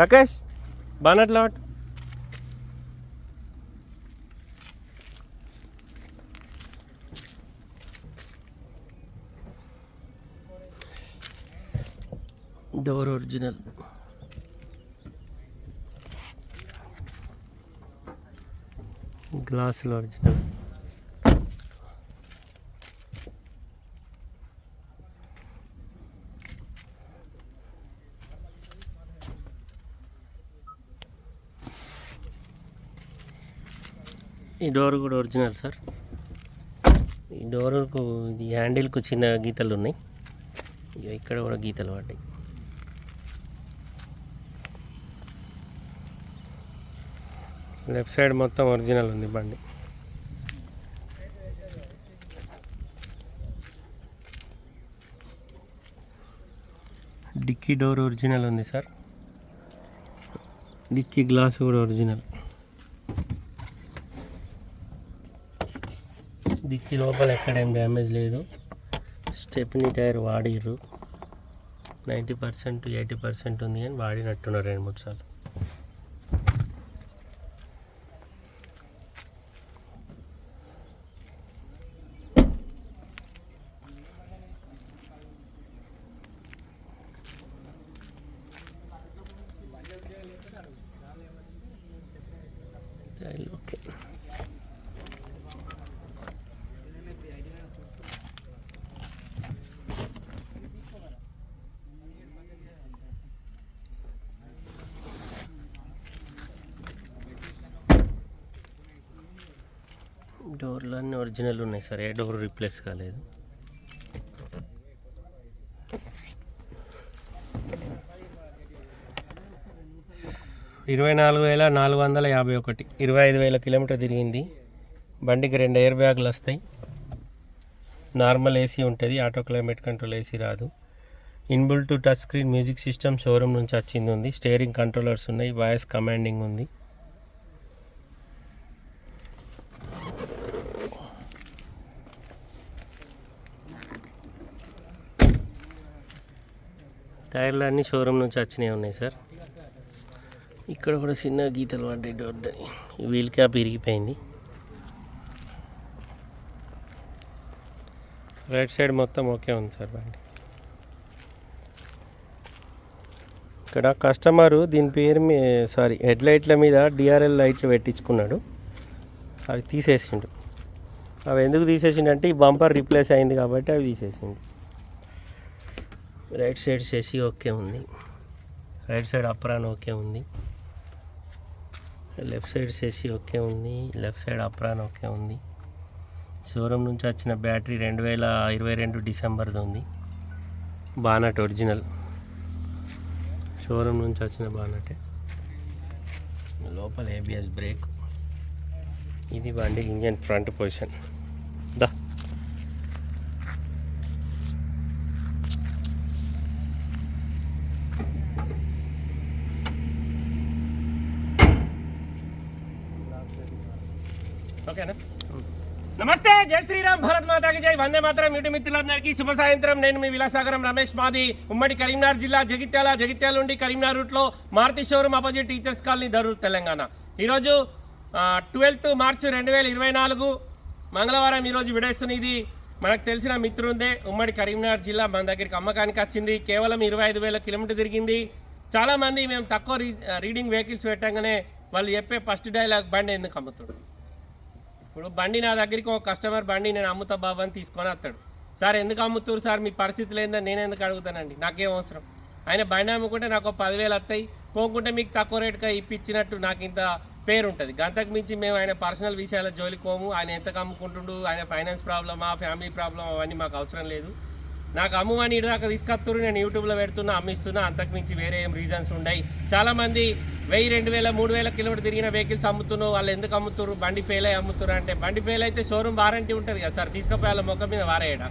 రాకేష్ బానట్లా పట్టు door original గ్లాసులు ఒరిజినల్ ఈ డోర్ కూడా ఒరిజినల్ సార్. ఈ డోర్కు ఇది హ్యాండిల్కు చిన్న గీతలు ఉన్నాయి. ఇగో ఇక్కడ కూడా గీతలు పడ్డాయి. లెఫ్ట్ సైడ్ మొత్తం ఒరిజినల్ ఉంది బండి. డిక్కీ డోర్ ఒరిజినల్ ఉంది సార్. డిక్కీ గ్లాస్ కూడా ఒరిజినల్. ఈ లోపల ఎక్కడేం డ్యామేజ్ లేదు. స్టెప్నీ టైర్ వాడిర్రు. నైంటీ పర్సెంట్ ఎయిటీ పర్సెంట్ ఉంది కానీ వాడినట్టున్నారు రెండు మూడు సార్లు. ఓకే డోర్లు అన్నీ ఒరిజినల్ ఉన్నాయి సార్. ఏ డోర్ రీప్లేస్ కాలేదు. ఇరవై నాలుగు వేల నాలుగు వందల యాభై ఒకటి. ఇరవై ఐదు వేల కిలోమీటర్ తిరిగింది. బండికి రెండు ఎయిర్ బ్యాగులు వస్తాయి. నార్మల్ ఏసీ ఉంటుంది. ఆటో క్లైమేట్ కంట్రోల్ ఏసీ రాదు. Inbuilt touch screen music system showroom నుంచి వచ్చింది ఉంది. స్టేరింగ్ కంట్రోలర్స్ ఉన్నాయి. వాయిస్ కమాండింగ్ ఉంది. టైర్లు అన్నీ షోరూమ్ నుంచి వచ్చినవి ఉన్నాయి సార్. ఇక్కడ కూడా చిన్న గీతలు పడ్డాయి డోర్దని వీల్ క్యాప్ ఇరిగిపోయింది. రైట్ సైడ్ మొత్తం ఓకే ఉంది సార్ బండి. ఇక్కడ కస్టమరు దీని పేరు మీ సారీ హెడ్ లైట్ల మీద డిఆర్ఎల్ లైట్లు పెట్టించుకున్నాడు. అవి తీసేసిండు. అవి ఎందుకు తీసేసిండు అంటే ఈ బంపర్ రీప్లేస్ అయింది కాబట్టి అవి తీసేసిండు. రైట్ సైడ్ శశి ఓకే ఉంది. రైట్ సైడ్ అప్రాన్ ఓకే ఉంది. లెఫ్ట్ సైడ్ శశి ఓకే ఉంది. లెఫ్ట్ సైడ్ అప్రాన్ ఓకే ఉంది. షోరూమ్ నుంచి వచ్చిన బ్యాటరీ రెండు వేల ఇరవై రెండు డిసెంబర్ది ఉంది. Bonnet original. షోరూమ్ నుంచి వచ్చిన బానటే. లోపల ఏబిఎస్ బ్రేక్. ఇది బండి ఇంజన్ ఫ్రంట్ పొజిషన్. ఓకేనా? నమస్తే జై శ్రీరామ్ భారత్ మాతాకి జై. వందే మాతరం యూటి మిత్రులందరికీ శుభ సాయంత్రం. నేను మీ విలాసాగరం రమేష్ మాది. ఉమ్మడి కరీంనగర్ జిల్లా జగిత్యాల జగిత్యాల నుండి కరీంనగర్ రూట్లో Maruti showroom opposite teachers colony Darur Telangana. ఈరోజు ట్వెల్త్ మార్చి రెండు వేల ఇరవై నాలుగు మంగళవారం ఈరోజు విడేస్తున్నది మనకు తెలిసిన మిత్రుందే ఉమ్మడి కరీంనగర్ జిల్లా మన దగ్గరికి అమ్మకానికి వచ్చింది. కేవలం ఇరవై ఐదు వేల కిలోమీటర్ తిరిగింది. చాలామంది మేము తక్కువ రీ రీడింగ్ వెహికల్స్ పెట్టగానే వాళ్ళు చెప్పే ఫస్ట్ డైలాగ్ బండి ఎందుకు అమ్ముతాడు ఇప్పుడు బండి నా దగ్గరికి ఒక కస్టమర్ బండి నేను అమ్ముతా బాబు అని తీసుకొని వస్తాడు. సార్ ఎందుకు అమ్ముతారు సార్? మీ పరిస్థితి లేదా నేను ఎందుకు అడుగుతానండి? నాకేం అవసరం? ఆయన బండి అమ్ముకుంటే నాకు ఒక పదివేలు వస్తాయి. పోకుంటే మీకు తక్కువ రేటుగా ఇప్పించినట్టు నాకు ఇంత పేరు ఉంటుంది గంతకు మించి మేము ఆయన పర్సనల్ విషయాల జోలికి పోము. ఆయన ఎంత అమ్ముకుంటుండు ఆయన ఫైనాన్స్ ప్రాబ్లమా? Family problem? అవన్నీ మాకు అవసరం లేదు. నాకు అమ్మవాని ఇటు దాకా తీసుకొస్తారు నేను యూట్యూబ్లో పెడుతున్నా అమ్మిస్తున్నా అంతకుమించి వేరే ఏం రీజన్స్ ఉన్నాయి చాలామంది వెయ్యి రెండు వేల మూడు వేల కిలోమీటర్ తిరిగిన వెహికల్స్ అమ్ముతున్నారు వాళ్ళు ఎందుకు అమ్ముతారు బండి ఫెయిల్ అయ్యి అమ్ముతారు అంటే బండి ఫెయిల్ అయితే షోరూమ్ వారంటీ ఉంటుంది కదా సార్ తీసుకుపోయి వాళ్ళ ముఖం మీద వారేయడా.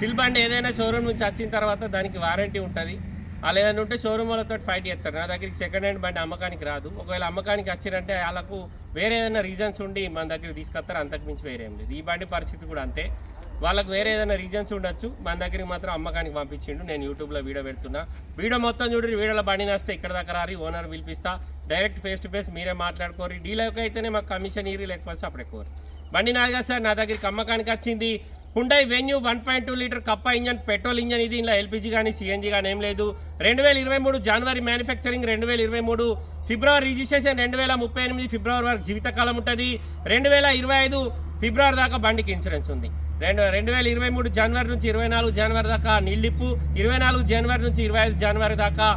సిల్ బండి ఏదైనా షోరూమ్ నుంచి వచ్చిన తర్వాత దానికి వారంటీ ఉంటుంది. వాళ్ళు ఏదైనా ఉంటే షోరూమ్ వాళ్ళతో ఫైట్ చేస్తారు. నా దగ్గరికి సెకండ్ హ్యాండ్ బండి అమ్మకానికి రాదు. ఒకవేళ అమ్మకానికి వచ్చిరంటే వాళ్ళకు వేరే ఏదైనా రీజన్స్ ఉండి మన దగ్గరికి తీసుకొస్తారు అంతకుమించి వేరేం వేరే లేదు. ఈ బండి పరిస్థితి కూడా అంతే. వాళ్ళకి వేరే ఏదైనా రీజన్స్ ఉండొచ్చు. మన దగ్గరికి మాత్రం అమ్మకానికి పంపించిండు. నేను యూట్యూబ్లో వీడియో పెడుతున్నా. వీడియో మొత్తం చూడండి వీడియోలో బండి వస్తే ఇక్కడ దగ్గర రారి ఓనర్ పిలిపిస్తా. డైరెక్ట్ ఫేస్ టు ఫేస్ మీరే మాట్లాడుకోరు డీలర్కి అయితేనే మాకు కమిషన్ ఇరి లేకపోతే అప్పుడే కోరు బండి నాగా కదా సార్ నా దగ్గరికి అమ్మకానికి వచ్చింది. Hyundai Venue one point two litre Kappa engine petrol engine ఇది ఇలా ఎల్పిజి కానీ సిఎన్జి కానీ ఏం లేదు. రెండు వేల ఇరవై మూడు జనవరి మ్యానుఫ్యాక్చరింగ్ రెండు వేల ఇరవై మూడు ఫిబ్రవరి రిజిస్ట్రేషన్ రెండు వేల ముప్పై ఎనిమిది ఫిబ్రవరి వరకు జీవితకాలం ఉంటుంది. రెండు వేల ఇరవై ఐదు ఫిబ్రవరి దాకా బండికి ఇన్సూరెన్స్ ఉంది. రెండు రెండు వేల ఇరవై మూడు జనవరి నుంచి ఇరవై నాలుగు జనవరి దాకా నిల్లిప్పు ఇరవై నాలుగు జనవరి నుంచి ఇరవై ఐదు జనవరి దాకా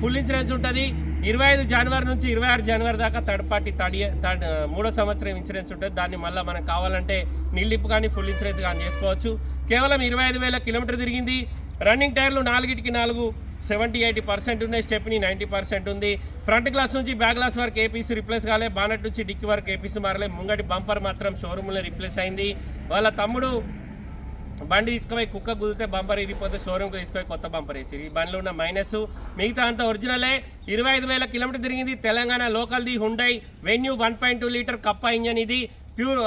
ఫుల్ ఇన్సూరెన్స్ ఉంటుంది. ఇరవై ఐదు జనవరి నుంచి ఇరవై ఆరు జనవరి దాకా third party third year third మూడో సంవత్సరం ఇన్సూరెన్స్ ఉంటుంది. దాన్ని మళ్ళీ మనకు కావాలంటే నిల్లిప్పు కానీ ఫుల్ ఇన్సూరెన్స్ కానీ చేసుకోవచ్చు. కేవలం ఇరవై ఐదు వేల కిలోమీటర్ తిరిగింది. రన్నింగ్ టైర్లు నాలుగిటికి నాలుగు సెవెంటీ ఎయిటీ పర్సెంట్ ఉన్నాయి. స్టెప్ని నైంటీ పర్సెంట్ ఉంది. ఫ్రంట్ గ్లాస్ నుంచి బ్యాక్ గ్లాస్ వరకు ఏపీసీ రిప్లేస్ కాలే. బానట్ నుంచి డిక్కి వరకు ఏపీసీ మారలే. ముంగటి బంపర్ మాత్రం షోరూమ్లో రిప్లేస్ అయింది. వాళ్ళ తమ్ముడు బండి తీసుకుపోయి కుక్క కుదిరితే బంపర్ ఇరిగిపోతే షోరూమ్కి తీసుకుపోయి కొత్త బంపర్ వేసి ఈ బండిలో ఉన్న మైనస్ మిగతా అంతా ఒరిజినలే. ఇరవై ఐదు వేల కిలోమీటర్ తిరిగింది Telangana లోకల్ది Hyundai Venue one point two litre Kappa engine ఇది. Pure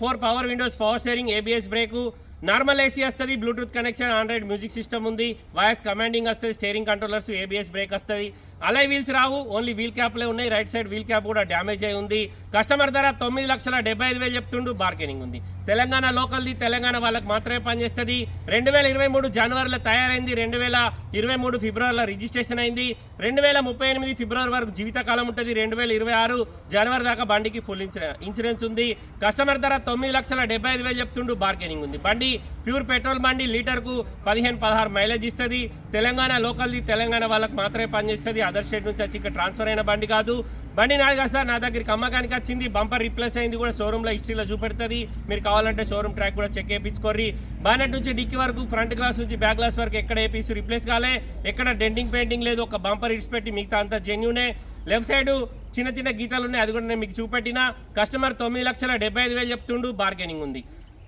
four power windows power steering ABS brake normal AC వస్తుంది Bluetooth connection Android music system ఉంది వాయిస్ కమాండింగ్ వస్తుంది స్టీరింగ్ కంట్రోలర్స్ ఏబిఎస్ బ్రేక్ వస్తుంది. అలై వీల్స్ రావు only wheel క్యాప్లే ఉన్నాయి right side wheel cap కూడా damage అయి ఉంది. కస్టమర్ ధర తొమ్మిది లక్షల డెబ్బై ఐదు వేలు చెప్తుండు బార్గెనింగ్ ఉంది. తెలంగాణ లోకల్ది తెలంగాణ వాళ్ళకి మాత్రమే పనిచేస్తుంది రెండు వేల ఇరవై మూడు జనవరిలో తయారైంది రెండు వేల ఇరవై మూడు ఫిబ్రవరిలో రిజిస్ట్రేషన్ అయింది. రెండు వేల ముప్పై ఎనిమిది ఫిబ్రవరి వరకు జీవితకాలం ఉంటుంది. రెండు వేల ఇరవై ఆరు జనవరి దాకా బండికి ఫుల్ ఇన్సూరెన్స్ ఇన్సూరెన్స్ ఉంది. కస్టమర్ ధర తొమ్మిది లక్షల డెబ్బై ఐదు వేలు చెప్తుండు బార్గెనింగ్ ఉంది. బండి ప్యూర్ పెట్రోల్ బండి లీటర్కు పదిహేను పదహారు మైలేజ్ ఇస్తుంది. తెలంగాణ లోకల్ది తెలంగాణ వాళ్ళకి మాత్రమే పనిచేస్తుంది అదర్ స్టేట్ నుంచి వచ్చి ఇక్కడ ట్రాన్స్ఫర్ అయిన బండి కాదు. బండి నాది కాదు సార్ నా దగ్గరికి అమ్మకానికి వచ్చింది బంపర్ రీప్లేస్ అయింది కూడా షోరూంలో హిస్టరీలో చూపెడుతుంది. మీరు కావాలంటే షోరూమ్ ట్రాక్ కూడా చెక్ వేయించుకోర్రి బానెట్ నుంచి డిక్కి వరకు ఫ్రంట్ గ్లాస్ నుంచి బ్యాక్ గ్లాస్ వరకు ఎక్కడ ఏ రిప్లేస్ కాలే. ఎక్కడ డెంటింగ్ పెయింటింగ్ లేదు ఒక బంపర్ ఇడిచిపెట్టి మిగతా అంతా జెన్యునే లెఫ్ట్ సైడ్ చిన్న చిన్న గీతాలు ఉన్నాయి అది కూడా నేను మీకు చూపెట్టిన. కస్టమర్ తొమ్మిది లక్షల డెబ్బై ఐదు వేలు చెప్తుండు బార్గెనింగ్ ఉంది.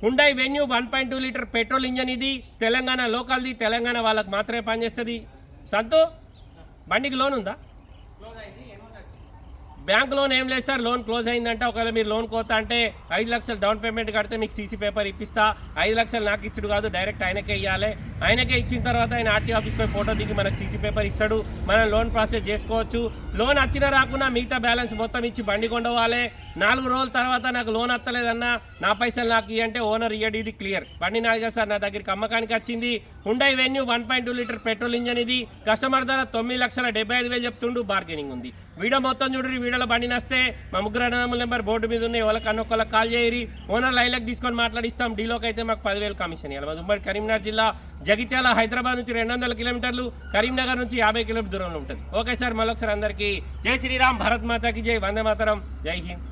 Hyundai Venue one point two litre petrol engine ఇది. తెలంగాణ లోకల్ది తెలంగాణ వాళ్ళకి మాత్రమే పనిచేస్తుంది. సంతో? బండికి లోన్ ఉందా? బ్యాంక్ లోన్ ఏం లేదు సార్ లోన్ క్లోజ్ అయిందంటే ఒకవేళ మీరు లోన్ కోతా అంటే ఐదు లక్షలు డౌన్ పేమెంట్ కడితే మీకు సీసీ పేపర్ ఇప్పిస్తా. ఐదు లక్షలు నాకు ఇచ్చుడు కాదు డైరెక్ట్ ఆయనకే ఇవ్వాలి ఆయనకే ఇచ్చిన తర్వాత ఆయన ఆర్టీ ఆఫీస్కి ఫోటో దిగి మనకు సీసీ పేపర్ ఇస్తాడు. మనం లోన్ ప్రాసెస్ చేసుకోవచ్చు. లోన్ వచ్చినా రాకున్నా మిగతా బ్యాలెన్స్ మొత్తం ఇచ్చి బండి కొండవాలి నాలుగు రోజుల తర్వాత నాకు లోన్ వస్తలేదన్నా నా పైసలు నాకు ఇవ్వంటే ఓనర్ ఇయ్యడు ఇది క్లియర్. బండి నాది సార్ నా దగ్గరికి అమ్మకానికి వచ్చింది. Hyundai Venue one point two litre petrol engine ఇది. కస్టమర్ ధర తొమ్మిది లక్షల డెబ్బై ఐదు వేలు చెప్తుండు బార్గెనింగ్ ఉంది. వీడియో మొత్తం చూడండి వీడియోలో బండి నస్తే. మా ముగ్గురు అన్నదమ్ముల నెంబర్ బోర్డు మీద ఉన్నాయి వాళ్ళకి అన్నొక్కళ్ళకి కాల్ చేయరి ఓనర్ లైన్లకు తీసుకొని మాట్లాడిస్తాం డీలోకి అయితే మాకు పదివేలు కమిషన్ ఇవ్వాలి. ఉమ్మడి కరీంనగర్ జిల్లా జగిత్యాల హైదరాబాద్ నుంచి రెండు వందల కిలోమీటర్లు కరీంనగర్ నుంచి యాభై కిలోమీటర్ దూరంలో ఉంటుంది. ఓకే సార్ మళ్ళొకసారి అందరికీ జై శ్రీరామ్ భారత్ మాతాకి జై వందే మాతరం జై హింద్.